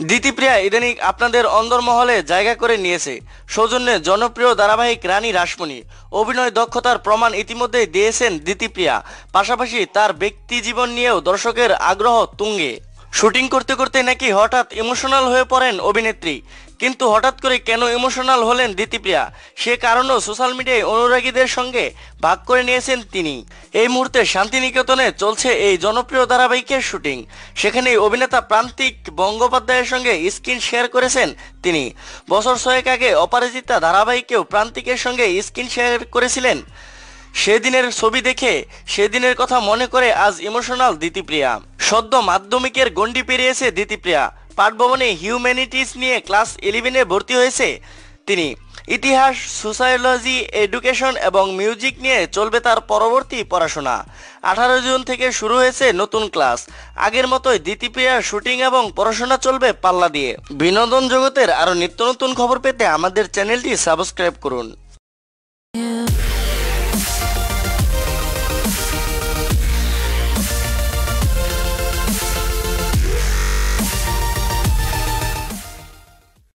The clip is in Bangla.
দিতিপ্রিয়া ইদানিং আপনাদের অন্দরমহলে জায়গা করে নিয়েছে। সৌজন্যে জনপ্রিয় ধারাবাহিক রানী রাসমণি। অভিনয় দক্ষতার প্রমাণ ইতিমধ্যেই দিয়েছেন দিতিপ্রিয়া পাশাপাশি তার ব্যক্তি জীবন নিয়েও দর্শকের আগ্রহ তুঙ্গে। শুটিং করতে করতে নাকি হঠাৎ ইমোশনাল হয়ে পড়েন অভিনেত্রী। কিন্তু হঠাৎ করে কেন ইমোশনাল হলেন দিতিপ্রিয়া সে কারণও সোশ্যাল মিডিয়ায় অনুরাগীদের সঙ্গে ভাগ করে নিয়েছেন তিনি। এই মুহূর্তে শান্তিনিকেতনে চলছে এই জনপ্রিয় ধারাবাহিকের শুটিং। সেখানে অভিনেতা প্রান্তিক বঙ্গোপাধ্যায়ের সঙ্গে স্ক্রিন শেয়ার করেছেন তিনি। বছর ছয়েক আগে অপরাজিতা ধারাবাহিকেও প্রান্তিকের সঙ্গে স্ক্রিন শেয়ার করেছিলেন। সেদিনের ছবি দেখে সেদিনের কথা মনে করে আজ ইমোশনাল দিতিপ্রিয়া সদ্য মাধ্যমিকের গণ্ডি পেরিয়েছে দিতিপ্রিয়া পাঠভবনে হিউম্যানিটিস নিয়ে ক্লাস ইলেভেনে ভর্তি হয়েছে তিনি। ইতিহাস সোসাইলজি এডুকেশন এবং মিউজিক নিয়ে চলবে তার পরবর্তী পড়াশোনা। আঠারো জুন থেকে শুরু হয়েছে নতুন ক্লাস। আগের মতোই দিতিপ্রিয়ার শুটিং এবং পড়াশোনা চলবে পাল্লা দিয়ে। বিনোদন জগতের আরও নিত্য নতুন খবর পেতে আমাদের চ্যানেলটি সাবস্ক্রাইব করুন।